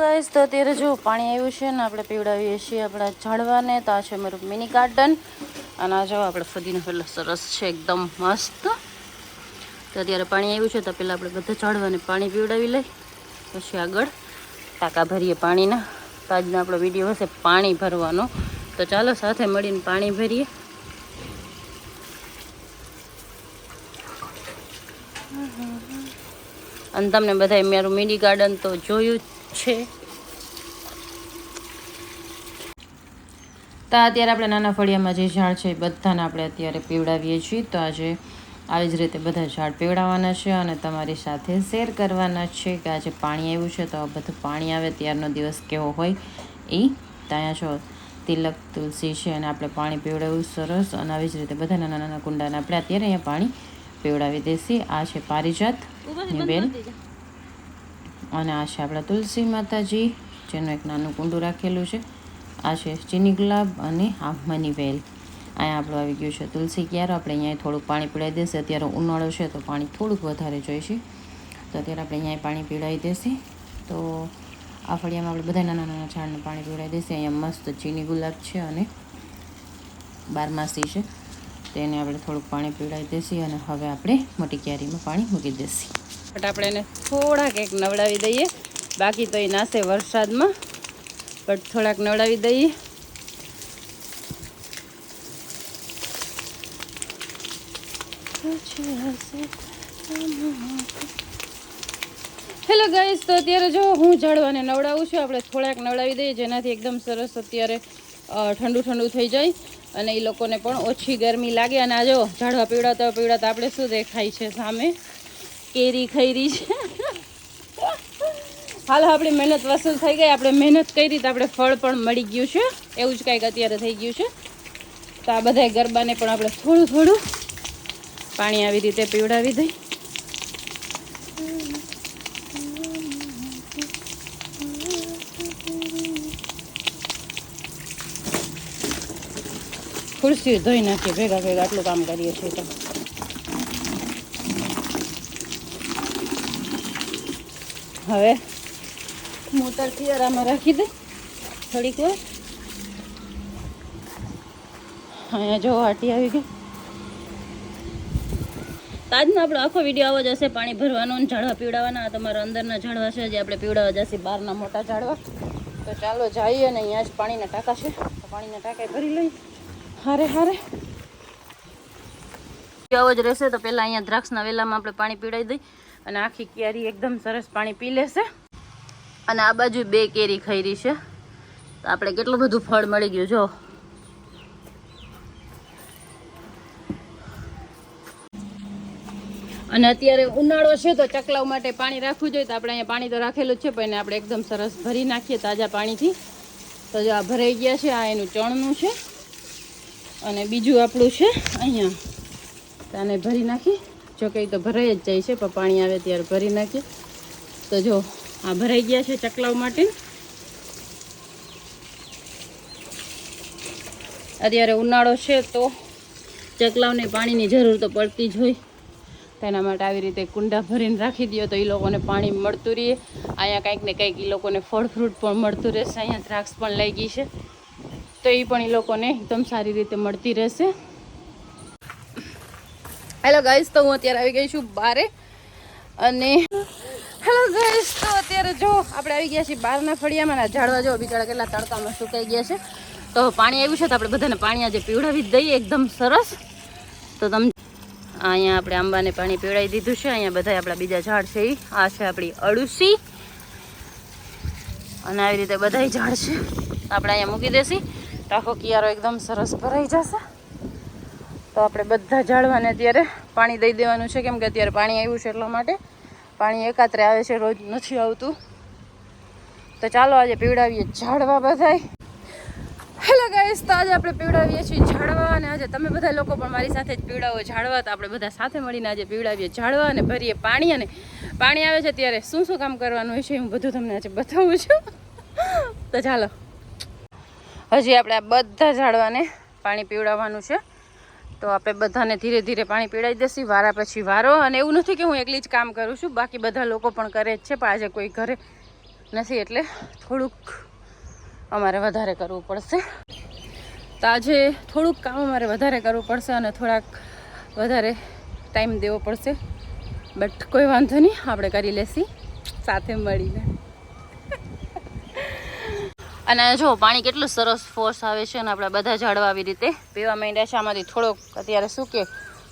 Guys તો અત્યારે જો પાણી આવ્યું છે ને આપણે પીવડાવીએ છીએ આપણા ઝાડવાને. તો આ છે મારું મિની ગાર્ડન અને આ જો આપણે ફદીનો પેલો સરસ છે, એકદમ મસ્ત. તો અત્યારે પાણી આવ્યું છે, તો પહેલાં આપણે બધા ઝાડવાને પાણી પીવડાવી લઈ. પછી આગળ ટાંકા ભરીએ પાણીના. તો આજનો આપણો વીડિયો હશે પાણી ભરવાનો. તો ચાલો સાથે મળીને પાણી ભરીએ. અને તમને બધાએ મારું મિની ગાર્ડન તો જોયું જ છે. તો અત્યારે આપણે નાના ફળિયામાં જે ઝાડ છે એ બધાને આપણે અત્યારે પીવડાવીએ છીએ. તો આજે આવી જ રીતે બધા ઝાડ પીવડાવવાના છે અને તમારી સાથે શેર કરવાના છે કે આજે પાણી આવ્યું છે તો આ બધું પાણી આવે ત્યારનો દિવસ કેવો હોય એ. ત્યાં જો તિલક તુલસી છે અને આપણે પાણી પીવડાવ્યું સરસ અને આવી જ રીતે બધા નાના નાના કુંડાને આપણે અત્યારે અહીંયા પાણી પીવડાવી દેશી આ છે પારિજાત. ની બેલ અને આ છે આપણા તુલસી માતાજી, જેનું એક નાનું કુંડું રાખેલું છે. આ છે ચીની ગુલાબ અને આ મની વેલ. અહીંયા આપણું આવી ગયું છે તુલસી ક્યારે. આપણે અહીંયા થોડુંક પાણી પીડાવી દેશે. અત્યારે ઉનાળો છે તો પાણી થોડુંક વધારે જોઈશે. તો અત્યારે આપણે અહીંયા પાણી પીડાવી દેશે. તો આ ફળિયામાં આપણે બધા નાના નાના ઝાડને પાણી પીવડાવી દેશે. અહીંયા મસ્ત ચીની ગુલાબ છે અને બારમાસી છે. તેને આપણે થોડુંક પાણી પીવડાવી દેશી અને હવે આપણે મોટી ક્યારીમાં પાણી મૂકી દેશી. બટ આપણે એને થોડાક એક નવડાવી દઈએ. બાકી તો એ નાશે વરસાદમાં બટ થોડાક નવડાવી દઈએ. હેલો ગાઈસ, તો અત્યારે જો હું ઝાડવાને નવડાવું છું, આપણે થોડાક નવડાવી દઈએ, જેનાથી એકદમ સરસ અત્યારે ઠંડુ ઠંડુ થઈ જાય. અને એ લોકોને પણ ઓછી ગરમી લાગે. અને આ જો ઝાડવા પીવડાતા પીવડાતા આપણે શું દેખાય છે સામે? કેરી ખૈરી છે. હાલ આપણી મહેનત વસૂલ થઈ ગઈ. આપણે મહેનત કરી તો આપણે ફળ પણ મળી ગયું છે. એવું જ કંઈક અત્યારે થઈ ગયું છે. તો આ બધા ગરબાને પણ આપણે થોડું થોડું પાણી આવી રીતે પીવડાવી દઈ. ખુરશી ધોઈ નાખીએ ભેગા ભેગા આટલું કામ કરીએ છીએ તો. હવે મોટર આમાં રાખી દે. થોડીક વાર. અહીંયા જો આટી આવી ગઈ. આજનો આપણો આખો વીડિયો આવો જશે પાણી ભરવાનો અને ઝાડવા પીવડાવવાના. તમારા અંદરના ઝાડવા છે, જે આપણે પીવડાવવા જશે બહારના મોટા ઝાડવા. તો ચાલો જઈએ અને અહીંયા જ પાણીના ટાંકા છે. તો પાણીના ટાંકા ભરી લઈએ. હારે હારે. આવો જ રહેશે, તો પહેલાં અહીંયા દ્રાક્ષના વેલામાં આપણે પાણી પીવડાવી દઈ અને આખી કેરી એકદમ સરસ પાણી પી લેશે. અને આ બાજુ બે કેરી ખૈરી છે. તો આપણે કેટલું બધું ફળ મળી ગયું, જો. અને અત્યારે ઉનાળો છે તો ચકલાવ માટે પાણી રાખવું જોઈએ. તો આપણે અહીંયા પાણી તો રાખેલું છે, પણ આપણે એકદમ સરસ ભરી નાખીએ તાજા પાણીથી. તો જો આ ભરાઈ ગયા છે, આ એનું ચણનું છે. અને બીજું આપણું છે, અહીંયા. તો ભરી નાખી. જો કે તો ભરાઈ જ જાય છે, પણ પાણી આવે ત્યારે ભરી નાખીએ. તો જો, આ ભરાઈ ગયા છે ચકલાવ માટે. અત્યારે ઉનાળો છે તો ચકલાવને પાણીની જરૂર તો પડતી જ હોય. તેના માટે આવી રીતે કુંડા ભરીને રાખી દો તો એ લોકોને પાણી મળતું રહે. અહીંયા કંઈક ને કંઈક એ લોકોને ફળ ફ્રૂટ પણ મળતું રહેશે, અહીંયા દ્રાક્ષ પણ લઈ ગઈ છે. તો એ પણ એ લોકોને એકદમ સારી રીતે મળતી રહેશે. હેલો ગાઈસ તો હું અત્યારે આવી ગઈ છું બારે અને હેલો ગાઈસ તો અત્યારે જો આપણે આવી ગયા છીએ બહારના ફળિયામાં ઝાડવા જો બિચારા કેટલા તડકામાં સુકાઈ ગયા છે. તો પાણી આવ્યું છે તો આપણે બધાને પાણી આજે પીવડાવી દઈએ. એકદમ સરસ. તો તમે અહીંયા આપણે આંબાને પાણી પીવડાવી દીધું છે. અહીંયા બધા આપણા બીજા ઝાડ છે. આ છે આપણી અળુસી. અને આવી રીતે બધાય ઝાડ છે. આપણે અહીંયા મૂકી દેસી તો આખો કિયારો એકદમ સરસ ભરાઈ જશે. તો આપણે બધા ઝાડવાને અત્યારે પાણી દઈ દેવાનું છે. કેમ કે અત્યારે પાણી આવ્યું છે એટલા માટે. પાણી એકાત્રે આવે છે, રોજ નથી આવતું. તો ચાલો આજે પીવડાવીએ ઝાડવા બધાય. હેલો ગાઈસ તો આજે આપણે પીવડાવીએ છીએ ઝાડવા અને આજે તમે બધા લોકો પણ મારી સાથે જ પીવડાવો ઝાડવા. તો આપણે બધા સાથે મળીને આજે પીવડાવીએ ઝાડવા અને ભરીએ પાણી. અને પાણી આવે છે ત્યારે શું શું કામ કરવાનું હોય છે હું બધું તમને આજે બતાવું છું. તો ચાલો. હજી આપણે આ બધા ઝાડવાને પાણી પીવડાવવાનું છે. તો આપણે બધાને ધીરે ધીરે પાણી પીડાઈ દેસી વારા પછી વારો. અને એવું નથી કે હું એકલી જ કામ કરું છું. બાકી બધા લોકો પણ કરે જ છે, પણ આજે કોઈ ઘરે નથી. એટલે થોડુંક અમારે વધારે કરવું પડશે. તો આજે થોડુંક કામ અમારે વધારે કરવું પડશે અને થોડાક વધારે ટાઈમ દેવો પડશે. બટ કોઈ વાંધો નહીં, આપણે કરી લેશી. સાથે મળીને. અને જો, પાણી કેટલું સરસ ફોર્સ આવે છે અને આપણા બધા ઝાડવા આવી રીતે પીવા માંડ્યા છે. આમાંથી થોડોક અત્યારે શું કે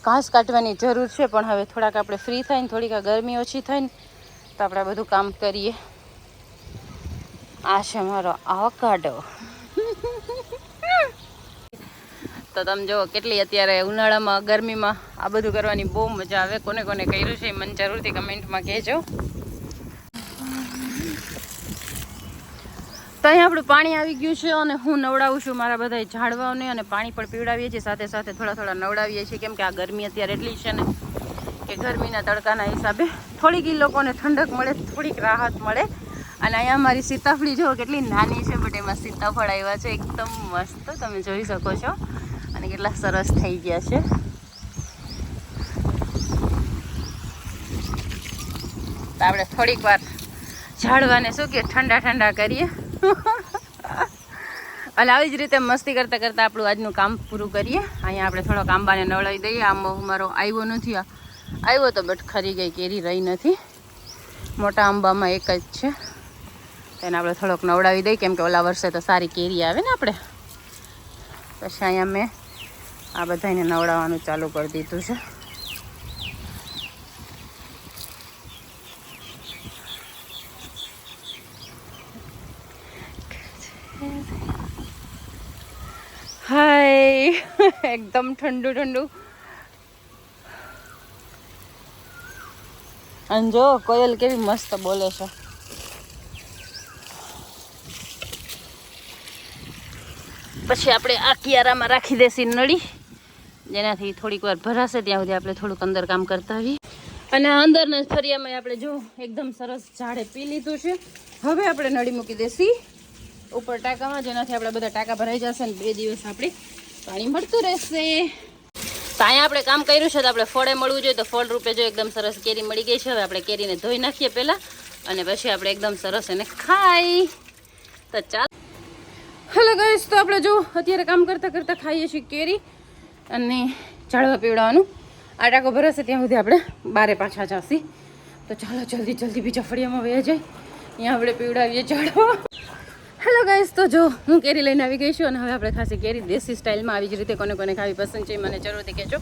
ઘાસ કાઢવાની જરૂર છે, પણ હવે થોડાક આપણે ફ્રી થાય ને થોડીક ગરમી ઓછી થાય ને તો આપણે બધું કામ કરીએ. આ છે મારો આવકાડો તો તમે જો કેટલી અત્યારે ઉનાળામાં ગરમીમાં આ બધું કરવાની બહુ મજા આવે. કોને કોને કર્યું છે એ મને જરૂરથી કમેન્ટમાં કહેજો. તો અહીંયા આપણું પાણી આવી ગયું છે અને હું નવડાવું છું મારા બધા ઝાડવાઓને અને પાણી પણ પીવડાવીએ છીએ. સાથે સાથે થોડા થોડા નવડાવીએ છીએ. કેમ કે આ ગરમી અત્યારે એટલી છે ને કે ગરમીના તડકાના હિસાબે થોડીક એ લોકોને ઠંડક મળે, થોડીક રાહત મળે. અને અહીંયા મારી સીતાફળી જુઓ કેટલી નાની છે બટ એમાં સીતાફળ આવ્યા છે. એકદમ મસ્ત, તમે જોઈ શકો છો. અને કેટલા સરસ થઈ ગયા છે. આપણે થોડીક વાર ઝાડવાને શું કે ઠંડા ઠંડા કરીએ. અને આવી જ રીતે મસ્તી કરતાં કરતાં આપણું આજનું કામ પૂરું કરીએ. અહીંયા આપણે થોડોક આંબાને નવડાવી દઈએ. આંબો મારો આવ્યો નથી. આવ્યો તો બટ ખરી ગઈ, કેરી રહી નથી. મોટા આંબામાં એક જ છે. તેને આપણે થોડોક નવડાવી દઈએ. કેમ કે ઓલા વર્ષે તો સારી કેરી આવે ને આપણે. પછી અહીંયા મેં આ બધાને નવડાવવાનું ચાલુ કરી દીધું છે હાય એકદમ ઠંડુ ઠંડુ. અને જો, કોયલ કેવી મસ્ત બોલે છે. પછી આપણે આ કિયારામાં રાખી દેસી નળી. જેનાથી થોડીક વાર ભરાશે, ત્યાં સુધી આપણે થોડુંક અંદર કામ કરતા આવીએ. અને અંદરના ફરિયામાં આપણે જો, એકદમ સરસ ઝાડે પી લીધું છે. હવે આપણે નળી મૂકી દેસી ઉપર ટાંકામાં, જેનાથી આપણે બધા ટાંકા ભરાઈ જશે ને બે દિવસ આપણે પાણી મળતું રહેશે. તો અહીંયા આપણે કામ કર્યું છે, તો આપણે ફળે મળવું જોઈએ. તો ફળ રૂપે જો એકદમ સરસ કેરી મળી ગઈ છે, હવે આપણે કેરીને ધોઈ નાખીએ પહેલાં અને પછી આપણે એકદમ સરસ એને ખાઈ. તો ચાલ. હેલો ગાઈસ તો આપણે જો અત્યારે કામ કરતાં કરતાં ખાઈએ છીએ કેરી અને ઝાડવા પીવડાવવાનું. આ ટાંકો ત્યાં સુધી આપણે બારે પાછા જશી. તો ચાલો જલ્દી જલ્દી બીજા ફળિયામાં વહી જાય. અહીંયા આપણે પીવડાવીએ ઝાડવા હેલો ગાઈસ તો જો, હું કેરી લઈને આવી ગઈ છું અને હવે આપણે ખાસી કેરી દેશી સ્ટાઇલમાં આવી જ રીતે કોને કોને ખાવી પસંદ છે મને જરૂરથી કહેજો.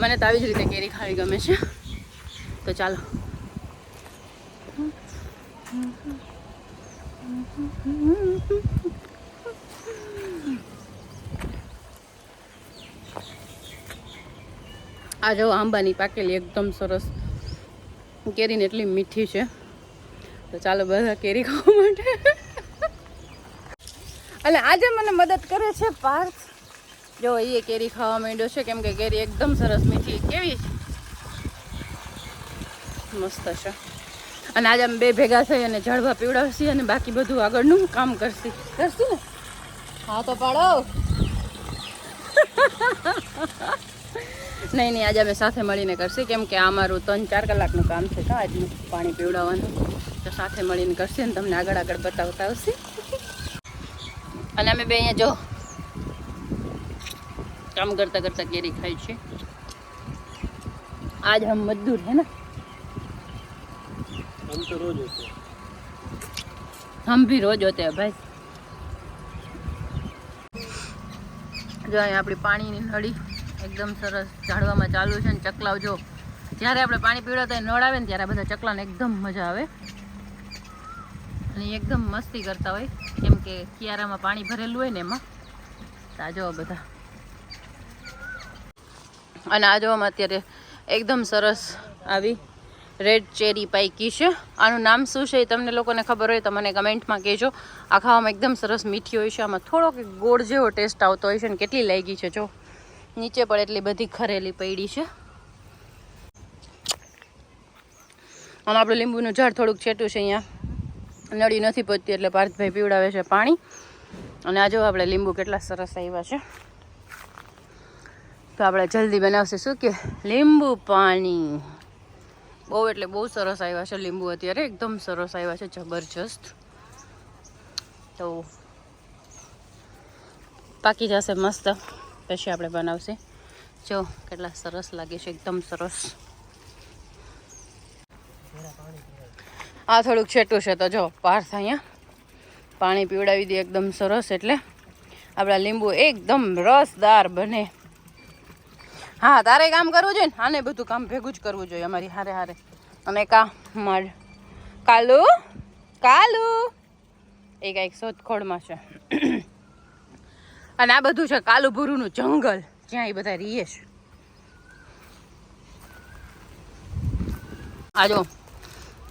મને તો આવી જ રીતે કેરી ખાવી ગમે છે. તો ચાલો. આ જો આંબાની પાકેલી એકદમ સરસ કેરીને એટલી મીઠી છે. તો ચાલો બધા કેરી ખાવા માટે. અને આજે મને મદદ કરે છે પાર્થ. જો એ કેરી ખાવા માંડ્યો છે કેમ કે કેરી એકદમ સરસ મીઠી. કેવી? છે મસ્ત છે. અને આજે અમે બે ભેગા થઈ અને ઝાડવા પીવડાવશી અને બાકી બધું આગળનું કામ કરશી. કરશું ને? હા તો પાડો. નહીં નહીં આજે અમે સાથે મળીને કરશી કેમ કે આ મારું ત્રણ ચાર કલાકનું કામ છે. તો આજનું પાણી પીવડાવવાનું? તો સાથે મળીને કરશે ને તમને આગળ આગળ બતાવતા આવશે. અને અમે બે અહીંયા જો કામ કરતા કરતા કેરી ખાય છે. આજ હમ મજદૂર હે ને? હમ તો રોજ હોતે. હમ ભી રોજ હોતે ભાઈ. જો અહીંયા આપણી પાણીની નળી એકદમ સરસ ઝાડવામાં ચાલુ છે ને ચકલાવ જો. જ્યારે આપણે પાણી પીવડાવતા નળ આવે ને ત્યારે બધા ચકલાને એકદમ મજા આવે. અને એકદમ મસ્તી કરતા હોય. કેમ કે કિયારામાં પાણી ભરેલું હોય ને એમાં. તાજો બધા. અને આ જોવામાં અત્યારે એકદમ સરસ આવી રેડ ચેરી પાઈકી છે. આનું નામ શું છે એ તમને લોકોને ખબર હોય તો મને કમેન્ટમાં કહેજો. આ ખાવામાં એકદમ સરસ મીઠી હોય છે. આમાં થોડોક ગોળ જેવો ટેસ્ટ આવતો હોય છે ને કેટલી લાગી છે જો. નીચે પણ એટલી બધી ખરેલી પડી છે. અને આપણું લીંબુનું ઝાડ થોડુંક છેટું છે અહીંયા. નળી નથી પહોંચતી એટલે પાર્થભાઈ પીવડાવે છે પાણી. અને આ જો આપણે લીંબુ કેટલા સરસ આવ્યા છે. તો આપણે જલ્દી બનાવશે શું કે લીંબુ પાણી. બહુ એટલે બહુ સરસ આવ્યા છે લીંબુ અત્યારે. એકદમ સરસ આવ્યા છે, જબરજસ્ત. તો પાકી જશે મસ્ત. પછી આપણે બનાવશે. જો કેટલા સરસ લાગે છે, એકદમ સરસ. આ થોડુંક છેટું છે તો જો પાર્થ અહીંયા પાણી પીવડાવી દે એકદમ સરસ એટલે. આપણા લીંબુ એકદમ રસદાર બને. હા, તારે કામ કરવું જોઈએ ને? આને બધું કામ ભેગું જ કરવું જોઈએ અમારી હારે હારે. અને કા, માર. કાલુ? કાલુ? એ કાંઈક શોધખોળમાં છે. અને આ બધું છે કાલુ ભૂરુનું જંગલ. જ્યાં એ બધા રહીએ છે. આ જો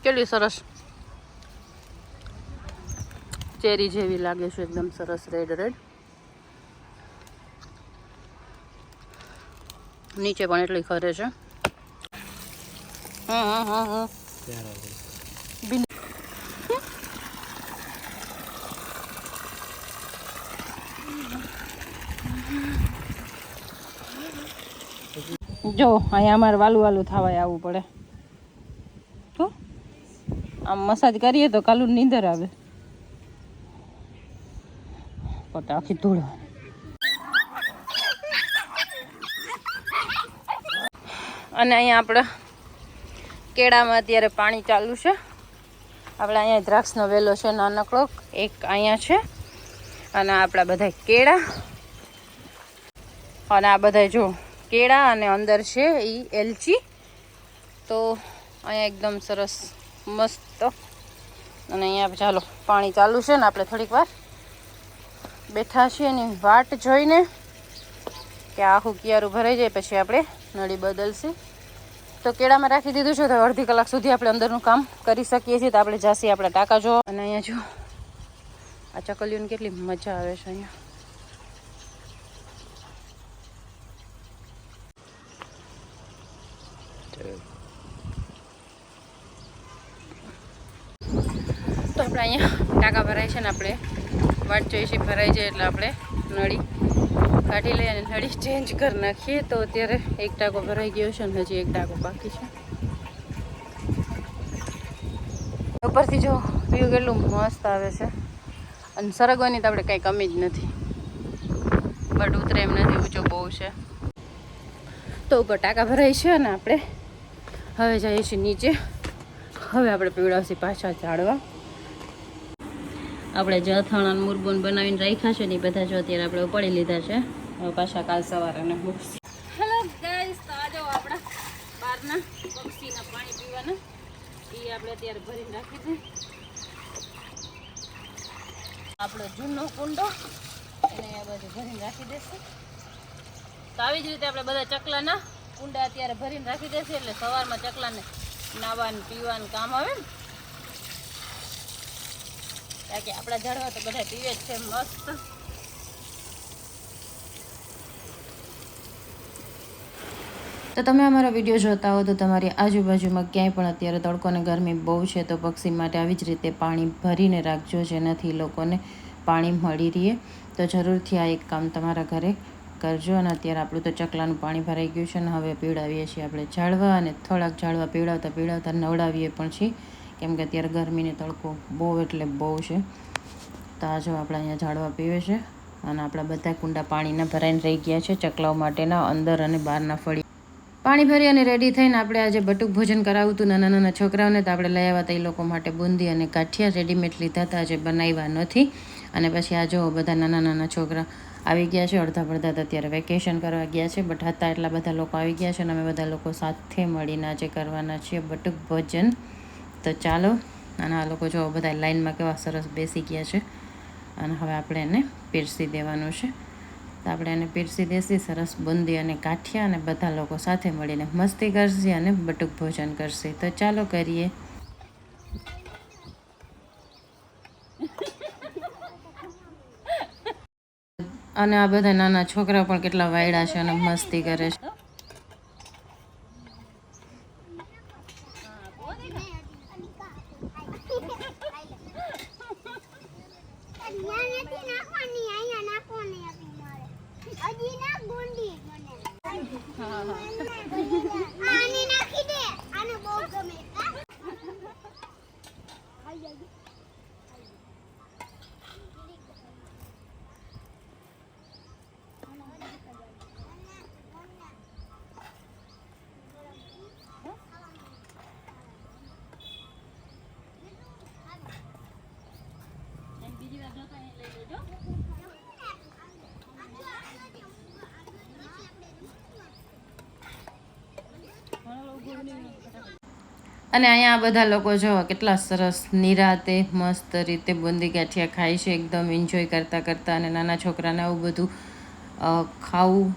કેટલી સરસ ચેરી જેવી લાગે છે, એકદમ સરસ રેડ રેડ નીચે પણ એટલી ખરે છે. હમ હમ હમ. જો, અહીંયા અમારે વાલું વાલું થવાય આવવું પડે. આમ મસાજ કરીએ તો કાલું નીંદર આવે. પટ આખી ધૂળ અને અહીંયા આપણે કેળામાં અત્યારે પાણી ચાલુ છે. આપણે અહીંયા દ્રાક્ષનો વેલો છે, નાનકડો એક અહીંયા છે. અને આપણા બધા કેળા. અને આ બધા જો કેળા અને અંદર છે એ એલચી. તો અહીંયા એકદમ સરસ મસ્ત. અને અહીંયા ચાલો પાણી ચાલુ છે ને આપણે થોડીક વાર. બેઠા છીએ એની વાટ જોઈને કે આખું કિયારું ભરાઈ જાય પછી આપણે નળી બદલશે. તો કેળામાં રાખી દીધું છે તો અડધી કલાક સુધી આપણે અંદરનું કામ કરી શકીએ છીએ. તો આપણે જાસી આપણા ટાંકા જો. અને અહીંયા જો આ ચકલીઓને કેટલી મજા આવે છે અહીંયા. તો આપણે અહીંયા ટાંકા ભરાય છે ને આપણે. વાટ જોઈએ છે ભરાઈ જાય એટલે આપણે નળી કાઢી લઈએ અને નળી ચેન્જ કરી નાખીએ. તો અત્યારે એક ટાંકો ભરાઈ ગયો છે અને હજી એક ટાંકો બાકી છે. ઉપરથી જો વ્યૂ કેટલું મસ્ત આવે છે. અને સરગવાની તો આપણે કંઈ કમી જ નથી. બટ ઉતરે એમ નથી, ઊંચો બહુ છે. તો ઉપર ટાંકા ભરાય છે અને આપણે હવે જઈએ છીએ નીચે. હવે આપણે પીવડાવશે પાછા ઝાડવા. આપણે જથણ અને મુરબુન બનાવીને રાખ્યા છે ને એ બધા જો અત્યારે આપણે ઉપાડી લીધા છે. હવે પાછા કાલ સવારે અને મૂકશે હેલો આપણા બહારના પક્ષીના પાણી પીવાના. એ આપણે અત્યારે ભરીને રાખી છે. આપણો જૂનો કુંડો એને આ બધું ભરીને રાખી દેશે. તો આવી જ રીતે આપણે બધા ચકલાના કુંડા અત્યારે ભરીને રાખી દેશે એટલે સવારમાં ચકલાને નાવાનું પીવાનું કામ આવે ને કારણ કે આપણા ઝાડવા તો બધા પીવે છે, મસ્ત. તો તમે અમારો વીડિયો જોતા હો તો તમારી આજુબાજુમાં ક્યાંય પણ અત્યારે તડકો અને ગરમી બહુ છે તો પક્ષી માટે આવી જ રીતે પાણી ભરીને રાખજો જેનાથી લોકોને પાણી મળી રહે. તો જરૂરથી આ એક કામ તમારા ઘરે કરજો અને અત્યારે આપણું તો ચકલાનું પાણી ભરાઈ ગયું છે અને હવે પીવડાવીએ છીએ આપણે. ઝાડવા અને થોડાક ઝાડવા પીવડાવતા પીવડાવતા નવડાવીએ પણ છીએ. કેમ કે અત્યારે ગરમીને તડકો બહુ એટલે બહુ છે. તાજો આપણે અહીંયા ઝાડવા પીવે છે અને આપણા બધા કુંડા પાણીના ભરાઈને રહી ગયા છે ચકલાઓ માટેના અંદર અને બહારના ફળી પાણી ભરી અને રેડી થઈને આપણે આજે બટુક ભોજન કરાવ્યું હતું નાના નાના છોકરાઓને તો આપણે લઈ આવ્યા હતા એ લોકો માટે બુંદી અને કાઠિયા રેડીમેડ લીધા હતા. આજે બનાવ્યા નથી. અને પછી આ જો બધા નાના નાના છોકરા આવી ગયા છે, અડધા પડધા તો અત્યારે વેકેશન કરવા ગયા છે બટ હતા એટલા બધા લોકો આવી ગયા છે અને અમે બધા લોકો સાથે મળીને આજે કરવાના છીએ બટુક ભોજન. તો ચાલો. અને આ લોકો જો બધા લાઇનમાં કેવા સરસ બેસી ગયા છે. અને હવે આપણે એને પીરસી દેવાનું છે. તો આપણે એને પીરસી દેસી, સરસ બુંદી અને કાઠિયા અને બધા લોકો સાથે મળીને મસ્તી કરશે અને બટુક ભોજન કરશે. તો ચાલો કરીએ. અને આ બધા નાના છોકરા પણ કેટલા વાયડા છે અને મસ્તી કરે છે અહીંયા નથી નાખવાની અહીંયા નાખવાની હતી મારે હજી ના ગુંડી મને આને નાખી દે આને બહુ ગમે અને અહીંયા આ બધા લોકો જો કેટલા સરસ, નિરાતે મસ્ત રીતે બુંદી ગાંઠિયા ખાય છે, એકદમ એન્જોય કરતાં કરતાં અને નાના છોકરાને આવું બધું ખાવું,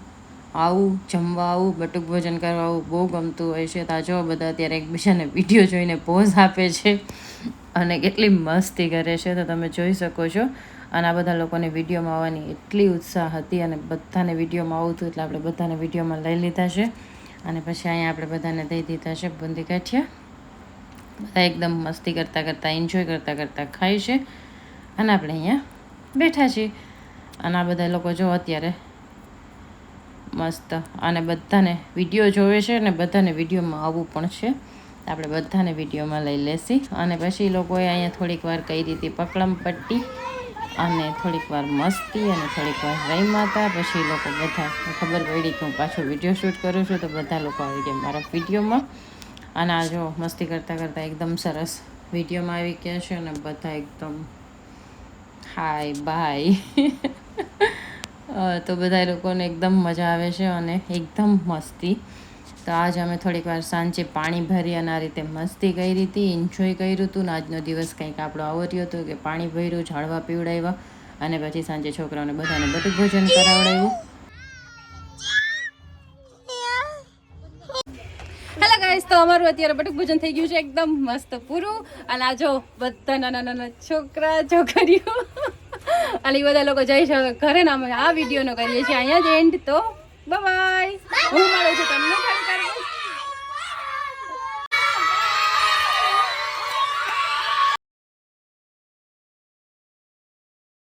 આવું, જમવા આવું, બટુક ભોજન કરવા આવું બહુ ગમતું હોય છે. તો જો બધા અત્યારે એકબીજાને વીડિયો જોઈને પોઝ આપે છે અને કેટલી મસ્તી કરે છે. તો તમે જોઈ શકો છો. અને આ બધા લોકોને વિડીયોમાં આવવાની એટલી ઉત્સાહ હતી અને બધાને વિડીયોમાં આવતું એટલે આપણે બધાને વિડીયોમાં લઈ લીધા છે. અને પછી અહીંયા આપણે બધાને દઈ દીધા છે બુંદી ગાંઠિયા. બધા એકદમ મસ્તી કરતાં કરતાં એન્જોય કરતાં કરતાં ખાય છે. અને આપણે અહીંયા બેઠા છીએ. અને આ બધા લોકો જો અત્યારે મસ્ત અને બધાને વીડિયો જોવે છે અને બધાને વિડીયોમાં આવવું પણ છે. આપણે બધાને વિડીયોમાં લઈ લેશી. અને પછી લોકોએ અહીંયા થોડીક વાર કરી દીધી પકડમ પટ્ટી અને થોડીક વાર મસ્તી અને થોડીક વાર રહીમાં હતા. પછી લોકો બધા, ખબર પડી કે હું પાછો વીડિયો શૂટ કરું છું, તો બધા લોકો આવી ગયા મારા વિડીયોમાં અને આ જો મસ્તી કરતાં કરતાં એકદમ સરસ વિડીયોમાં આવી ગયા છે અને બધા એકદમ હાય, બાય. તો બધા લોકોને એકદમ મજા આવે છે અને એકદમ મસ્તી. તો આજ અમે થોડીક વાર સાંજે પાણી ભરી અને આ રીતે મસ્તી કરી હતી એન્જોય કર્યું હતું ને આજનો દિવસ કંઈક આપણો આવો રહ્યો હતો કે પાણી ભર્યું, ઝાડવા પીવડાવ્યા અને પછી સાંજે છોકરાઓને બધાને બધું ભોજન કરાવડાવ્યું. અમારું અત્યારે બટુક ભોજન થઈ ગયું છે એકદમ મસ્ત પૂરું. અને આ જો બધા નાના નાના છોકરા છોકરીઓ અને એ બધા લોકો જઈ છે ઘરે ને અમે આ વિડીયોનો કરીએ છીએ. અહીંયા જ એન્ડ તો. બાય હું મળું છું